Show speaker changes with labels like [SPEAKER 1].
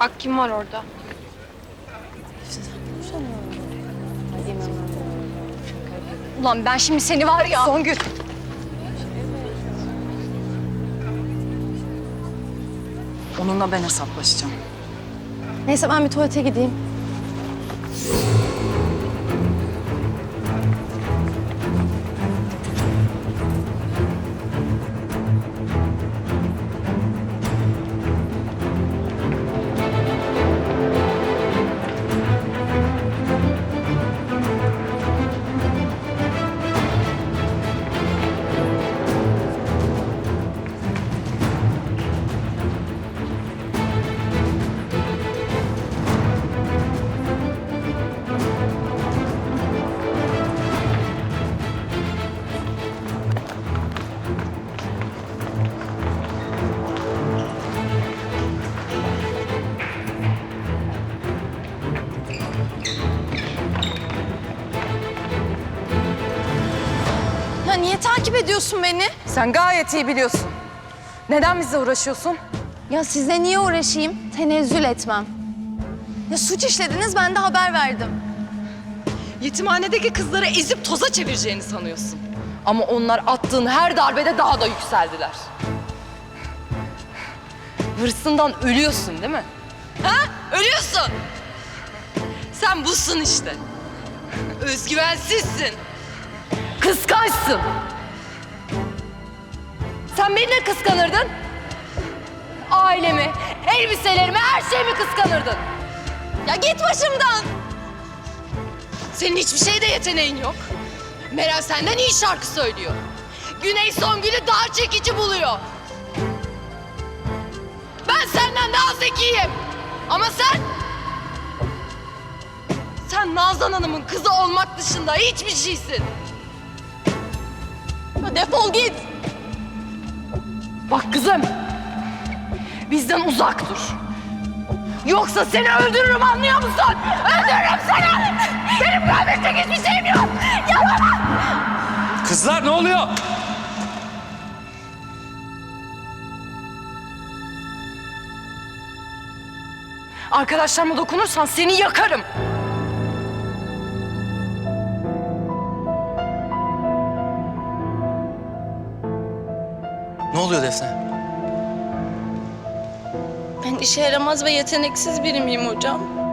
[SPEAKER 1] Bak kim var orada.
[SPEAKER 2] Ulan ben şimdi seni var ya.
[SPEAKER 3] Songül. Onunla ben hesaplaşacağım.
[SPEAKER 2] Neyse ben bir tuvalete gideyim. Niye takip ediyorsun beni?
[SPEAKER 3] Sen gayet iyi biliyorsun. Neden bizle uğraşıyorsun?
[SPEAKER 2] Ya size niye uğraşayım? Tenezzül etmem. Ya suç işlediniz ben de haber verdim.
[SPEAKER 3] Yetimhanedeki kızları ezip toza çevireceğini sanıyorsun. Ama onlar attığın her darbede daha da yükseldiler. Hırsından ölüyorsun değil mi? Ha? Ölüyorsun. Sen busun işte. Özgüvensizsin. Kıskançsın. Sen beni de kıskanırdın. Ailemi, elbiselerimi, her şeyimi kıskanırdın.
[SPEAKER 2] Ya git başımdan.
[SPEAKER 3] Senin hiçbir şeyde yeteneğin yok. Meral senden iyi şarkı söylüyor. Güney Songül'ü daha çekici buluyor. Ben senden daha zekiyim. Ama sen... Sen Nazan Hanım'ın kızı olmak dışında hiçbir şeysin.
[SPEAKER 2] Ya defol git.
[SPEAKER 3] Bak kızım. Bizden uzak dur. Yoksa seni öldürürüm anlıyor musun? Öldürürüm seni. Benim kaybedecek hiçbir şeyim yok. Yalan.
[SPEAKER 4] Kızlar ne oluyor?
[SPEAKER 3] Arkadaşlarıma dokunursan seni yakarım.
[SPEAKER 4] Ne oluyor Defne?
[SPEAKER 5] Ben işe yaramaz ve yeteneksiz biri miyim hocam?